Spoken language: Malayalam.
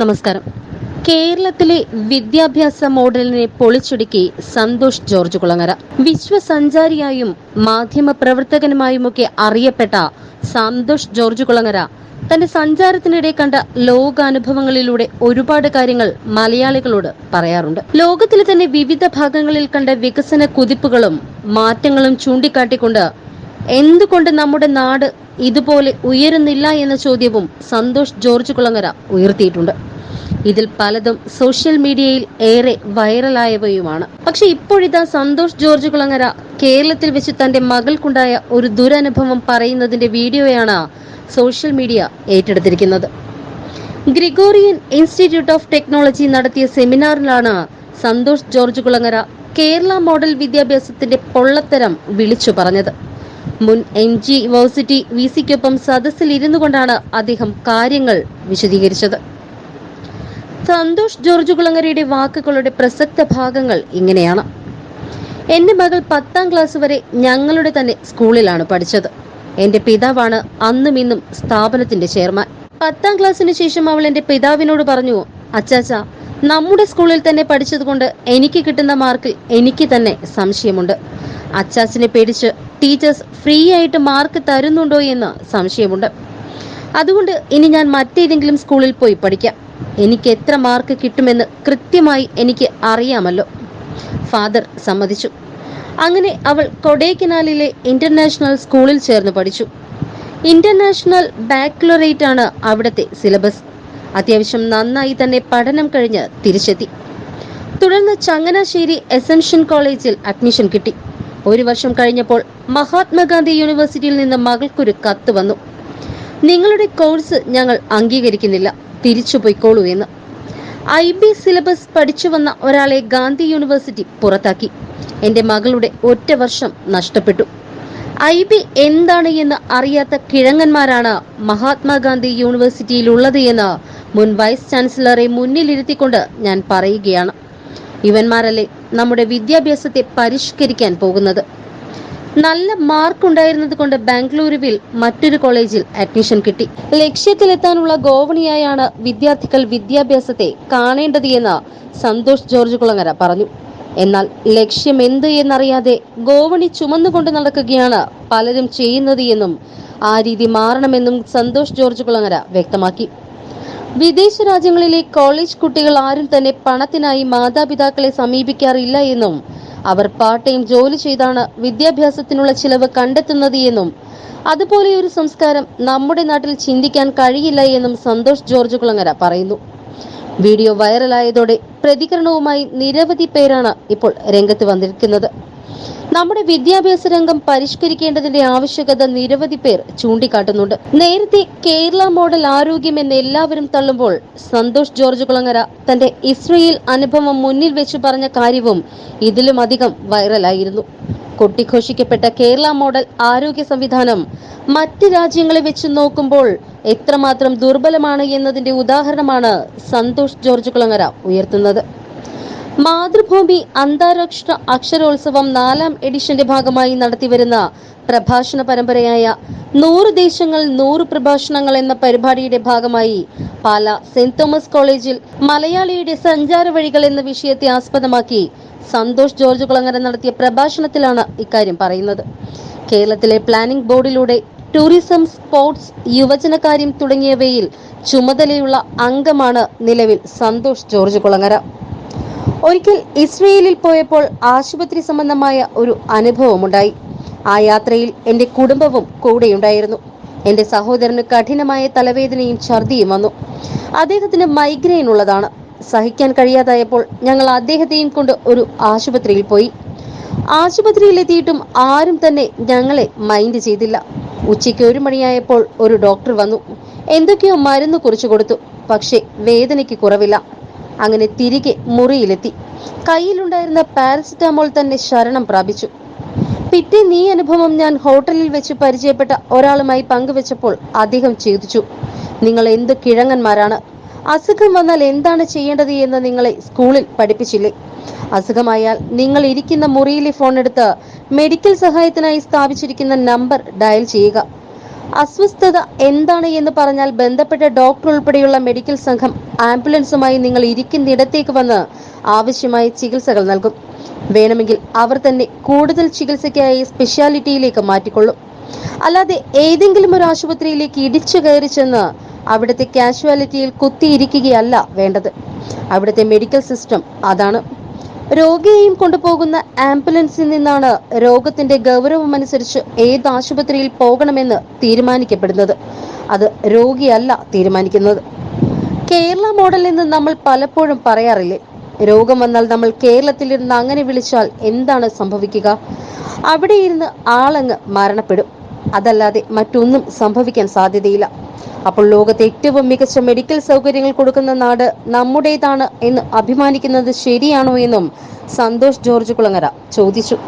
നമസ്കാരം. കേരളത്തിലെ വിദ്യാഭ്യാസ മോഡലിനെ പൊളിച്ചൊടുക്കി സന്തോഷ് ജോർജ് കുളങ്ങര. വിശ്വസഞ്ചാരിയായും മാധ്യമ പ്രവർത്തകനുമായുമൊക്കെ അറിയപ്പെട്ട സന്തോഷ് ജോർജ് കുളങ്ങര തന്റെ സഞ്ചാരത്തിനിടെ കണ്ട ലോകാനുഭവങ്ങളിലൂടെ ഒരുപാട് കാര്യങ്ങൾ മലയാളികളോട് പറയാറുണ്ട്. ലോകത്തിലെ തന്നെ വിവിധ ഭാഗങ്ങളിൽ കണ്ട വികസന കുതിപ്പുകളും മാറ്റങ്ങളും ചൂണ്ടിക്കാട്ടിക്കൊണ്ട് എന്തുകൊണ്ട് നമ്മുടെ നാട് ഇതുപോലെ ഉയരുന്നില്ല എന്ന ചോദ്യവും സന്തോഷ് ജോർജ് കുളങ്ങര ഉയർത്തിയിട്ടുണ്ട്. ഇതിൽ പലതും സോഷ്യൽ മീഡിയയിൽ ഏറെ വൈറലായവയുമാണ്. പക്ഷെ ഇപ്പോഴിതാ സന്തോഷ് ജോർജ് കുളങ്ങര കേരളത്തിൽ വെച്ച് തന്റെ മകൾക്കുണ്ടായ ഒരു ദുരനുഭവം പറയുന്നതിന്റെ വീഡിയോയാണ് സോഷ്യൽ മീഡിയ ഏറ്റെടുത്തിരിക്കുന്നത്. ഗ്രിഗോറിയൻ ഇൻസ്റ്റിറ്റ്യൂട്ട് ഓഫ് ടെക്നോളജി നടത്തിയ സെമിനാറിലാണ് സന്തോഷ് ജോർജ് കുളങ്ങര കേരള മോഡൽ വിദ്യാഭ്യാസത്തിന്റെ പൊള്ളത്തരം വിളിച്ചു പറഞ്ഞത്. മുൻ എം ജി യൂണിവേഴ്സിറ്റി വി സിക്കൊപ്പം സദസ്സിൽ ഇരുന്നു കൊണ്ടാണ് അദ്ദേഹം കാര്യങ്ങൾ വിശദീകരിച്ചത്. സന്തോഷ് ജോർജ് കുളങ്ങരയുടെ വാക്കുകളുടെ പ്രസക്ത ഭാഗങ്ങൾ ഇങ്ങനെയാണ്. എന്റെ മകൾ പത്താം ക്ലാസ് വരെ ഞങ്ങളുടെ തന്നെ സ്കൂളിലാണ് പഠിച്ചത്. എന്റെ പിതാവാണ് അന്നും ഇന്നും സ്ഥാപനത്തിന്റെ ചെയർമാൻ. പത്താം ക്ലാസ്സിന് ശേഷം അവൾ എന്റെ പിതാവിനോട് പറഞ്ഞു അച്ചാച്ച നമ്മുടെ സ്കൂളിൽ തന്നെ പഠിച്ചതുകൊണ്ട് എനിക്ക് കിട്ടുന്ന മാർക്കിൽ എനിക്ക് തന്നെ സംശയമുണ്ട്. അച്ചാച്ചനെ പേടിച്ച് ടീച്ചേഴ്സ് ഫ്രീ ആയിട്ട് മാർക്ക് തരുന്നുണ്ടോ എന്ന് സംശയമുണ്ട്. അതുകൊണ്ട് ഇനി ഞാൻ മറ്റേതെങ്കിലും സ്കൂളിൽ പോയി പഠിക്കാം. എനിക്ക് എത്ര മാർക്ക് കിട്ടുമെന്ന് കൃത്യമായി എനിക്ക് അറിയാമല്ലോ. ഫാദർ സമ്മതിച്ചു. അങ്ങനെ അവൾ കൊടൈക്കനാലിലെ ഇന്റർനാഷണൽ സ്കൂളിൽ ചേർന്ന് പഠിച്ചു. ഇന്റർനാഷണൽ ബാക്ലറേറ്റ് ആണ് അവിടുത്തെ സിലബസ്. അത്യാവശ്യം നന്നായി തന്നെ പഠനം കഴിഞ്ഞ് തിരിച്ചെത്തി. തുടർന്ന് ചങ്ങനാശ്ശേരി എസെൻഷ്യൻ കോളേജിൽ അഡ്മിഷൻ കിട്ടി. ഒരു വർഷം കഴിഞ്ഞപ്പോൾ മഹാത്മാഗാന്ധി യൂണിവേഴ്സിറ്റിയിൽ നിന്ന് മകൾക്കൊരു കത്ത് വന്നു. നിങ്ങളുടെ കോഴ്സ് ഞങ്ങൾ അംഗീകരിക്കുന്നില്ല. തിരിച്ചു പോയിക്കോളൂ എന്ന്. ഐ ബി സിലബസ് പഠിച്ചു വന്ന ഒരാളെ ഗാന്ധി യൂണിവേഴ്സിറ്റി പുറത്താക്കി. എന്റെ മകളുടെ ഒറ്റ വർഷം നഷ്ടപ്പെട്ടു. ഐ ബി എന്താണ് എന്ന് അറിയാത്ത കിഴങ്ങന്മാരാണ് മഹാത്മാഗാന്ധി യൂണിവേഴ്സിറ്റിയിലുള്ളത് എന്ന് മുൻ വൈസ് ചാൻസലറെ മുന്നിലിരുത്തിക്കൊണ്ട് ഞാൻ പറയുകയാണ്. ഇവന്മാരല്ലേ നമ്മുടെ വിദ്യാഭ്യാസത്തെ പരിഷ്കരിക്കാൻ പോകുന്നത്. നല്ല മാർക്ക് ഉണ്ടായിരുന്നത് കൊണ്ട് ബാംഗ്ലൂരുവിൽ മറ്റൊരു കോളേജിൽ അഡ്മിഷൻ കിട്ടി. ലക്ഷ്യത്തിലെത്താനുള്ള ഗോവണിയായാണ് വിദ്യാർത്ഥികൾ വിദ്യാഭ്യാസത്തെ കാണേണ്ടത് എന്ന് സന്തോഷ് ജോർജ് കുളങ്ങര പറഞ്ഞു. എന്നാൽ ലക്ഷ്യം എന്ത് എന്നറിയാതെ ഗോവണി ചുമന്നുകൊണ്ട് നടക്കുകയാണ് പലരും ചെയ്യുന്നത് എന്നും ആ രീതി മാറണമെന്നും സന്തോഷ് ജോർജ് കുളങ്ങര വ്യക്തമാക്കി. വിദേശ രാജ്യങ്ങളിലെ കോളേജ് കുട്ടികൾ ആരും തന്നെ പണത്തിനായി മാതാപിതാക്കളെ സമീപിക്കാറില്ല എന്നും അവർ പാർട്ട് ടൈം ജോലി ചെയ്താണ് വിദ്യാഭ്യാസത്തിനുള്ള ചിലവ് കണ്ടെത്തുന്നത് എന്നും. അതുപോലെ ഒരു സംസ്കാരം നമ്മുടെ നാട്ടിൽ ചിന്തിക്കാൻ കഴിയില്ല എന്നും സന്തോഷ് ജോർജ് കുളങ്ങര പറയുന്നു. വീഡിയോ വൈറലായതോടെ പ്രതികരണവുമായി നിരവധി പേരാണ് ഇപ്പോൾ രംഗത്ത് വന്നിരിക്കുന്നത്. നമ്മുടെ വിദ്യാഭ്യാസ രംഗം പരിഷ്കരിക്കേണ്ടതിന്റെ ആവശ്യകത നിരവധി പേർ ചൂണ്ടിക്കാട്ടുന്നുണ്ട്. നേരത്തെ കേരള മോഡൽ ആരോഗ്യം എന്ന് എല്ലാവരും തള്ളുമ്പോൾ സന്തോഷ് ജോർജ് കുളങ്ങര തന്റെ ഇസ്രയേൽ അനുഭവം മുന്നിൽ വെച്ച് പറഞ്ഞ കാര്യവും ഇതിലും അധികം വൈറലായിരുന്നു. കൊട്ടിഘോഷിക്കപ്പെട്ട കേരള മോഡൽ ആരോഗ്യ സംവിധാനം മറ്റ് രാജ്യങ്ങളെ വെച്ച് നോക്കുമ്പോൾ എത്രമാത്രം ദുർബലമാണ് എന്നതിന്റെ ഉദാഹരണമാണ് സന്തോഷ് ജോർജ് കുളങ്ങര ഉയർത്തുന്നത്. മാതൃഭൂമി അന്താരാഷ്ട്ര അക്ഷരോത്സവം നാലാം എഡിഷന്റെ ഭാഗമായി നടത്തിവരുന്ന പ്രഭാഷണ പരമ്പരയായ നൂറ് ദേശങ്ങൾ നൂറ് പ്രഭാഷണങ്ങൾ എന്ന പരിപാടിയുടെ ഭാഗമായി പാല സെന്റ് തോമസ് കോളേജിൽ മലയാളിയുടെ സഞ്ചാര വഴികൾ എന്ന വിഷയത്തെ ആസ്പദമാക്കി സന്തോഷ് ജോർജ് കുളങ്ങര നടത്തിയ പ്രഭാഷണത്തിലാണ് ഇക്കാര്യം പറയുന്നത്. കേരളത്തിലെ പ്ലാനിംഗ് ബോർഡിലൂടെ ടൂറിസം സ്പോർട്സ് യുവജനകാര്യം തുടങ്ങിയവയിൽ ചുമതലയുള്ള അംഗമാണ് നിലവിൽ സന്തോഷ് ജോർജ് കുളങ്ങര. ഒരിക്കൽ ഇസ്രയേലിൽ പോയപ്പോൾ ആശുപത്രി സംബന്ധമായ ഒരു അനുഭവമുണ്ടായി. ആ യാത്രയിൽ എന്റെ കുടുംബവും കൂടെയുണ്ടായിരുന്നു. എന്റെ സഹോദരന് കഠിനമായ തലവേദനയും ഛർദിയും വന്നു. അദ്ദേഹത്തിന് മൈഗ്രെയിൻ ഉള്ളതാണ്. സഹിക്കാൻ കഴിയാതായപ്പോൾ ഞങ്ങൾ അദ്ദേഹത്തെയും കൊണ്ട് ഒരു ആശുപത്രിയിൽ പോയി. ആശുപത്രിയിലെത്തിയിട്ടും ആരും തന്നെ ഞങ്ങളെ മൈൻഡ് ചെയ്തില്ല. ഉച്ചയ്ക്ക് ഒരു മണിയായപ്പോൾ ഒരു ഡോക്ടർ വന്നു. എന്തൊക്കെയോ മരുന്ന് കുറിച്ചു കൊടുത്തു. പക്ഷേ വേദനയ്ക്ക് കുറവില്ല. അങ്ങനെ തിരികെ മുറിയിലെത്തി. കയ്യിലുണ്ടായിരുന്ന പാരസിറ്റാമോൾ തന്നെ ശരണം പ്രാപിച്ചു. പിറ്റേ നീ അനുഭവം ഞാൻ ഹോട്ടലിൽ വെച്ച് പരിചയപ്പെട്ട ഒരാളുമായി പങ്കുവെച്ചപ്പോൾ അദ്ദേഹം ചോദിച്ചു നിങ്ങൾ എന്ത് കിഴങ്ങന്മാരാണ്? അസുഖം വന്നാൽ എന്താണ് ചെയ്യേണ്ടത് എന്ന് നിങ്ങളെ സ്കൂളിൽ പഠിപ്പിച്ചില്ലേ? അസുഖമായാൽ നിങ്ങൾ ഇരിക്കുന്ന മുറിയിലെ ഫോൺ എടുത്ത് മെഡിക്കൽ സഹായത്തിനായി സ്ഥാപിച്ചിരിക്കുന്ന നമ്പർ ഡയൽ ചെയ്യുക. അസ്വസ്ഥത എന്താണ് എന്ന് പറഞ്ഞാൽ ബന്ധപ്പെട്ട ഡോക്ടർ ഉൾപ്പെടെയുള്ള മെഡിക്കൽ സംഘം ആംബുലൻസുമായി നിങ്ങൾ ഇരിക്കുന്നിടത്തേക്ക് വന്ന് ആവശ്യമായ ചികിത്സകൾ നൽകും. വേണമെങ്കിൽ അവർ തന്നെ കൂടുതൽ ചികിത്സയ്ക്കായി സ്പെഷ്യാലിറ്റിയിലേക്ക് മാറ്റിക്കൊള്ളും. അല്ലാതെ ഏതെങ്കിലും ഒരു ആശുപത്രിയിലേക്ക് ഇടിച്ചു കയറി ചെന്ന് അവിടുത്തെ കാഷ്വാലിറ്റിയിൽ കുത്തിയിരിക്കുകയല്ല വേണ്ടത്. അവിടുത്തെ മെഡിക്കൽ സിസ്റ്റം അതാണ്. രോഗിയെയും കൊണ്ടുപോകുന്ന ആംബുലൻസിൽ നിന്നാണ് രോഗത്തിന്റെ ഗൗരവമനുസരിച്ച് ഏത് ആശുപത്രിയിൽ പോകണമെന്ന് തീരുമാനിക്കപ്പെടുന്നത്. അത് രോഗിയല്ല തീരുമാനിക്കുന്നത്. കേരള മോഡൽ എന്ന് നമ്മൾ പലപ്പോഴും പറയാറില്ലേ രോഗം വന്നാൽ നമ്മൾ കേരളത്തിലിരുന്ന് അങ്ങനെ വിളിച്ചാൽ എന്താണ് സംഭവിക്കുക? അവിടെ ഇരുന്ന് ആളങ്ങ് മരണപ്പെടും. അതല്ലാതെ മറ്റൊന്നും സംഭവിക്കാൻ സാധ്യതയില്ല. അപ്പോൾ ലോകത്തെ ഏറ്റവും മികച്ച മെഡിക്കൽ സൗകര്യങ്ങൾ കൊടുക്കുന്ന നാട് നമ്മുടേതാണ് എന്ന് അഭിമാനിക്കുന്നത് ശരിയാണോ എന്നും സന്തോഷ് ജോർജ് കുളങ്ങര ചോദിച്ചു.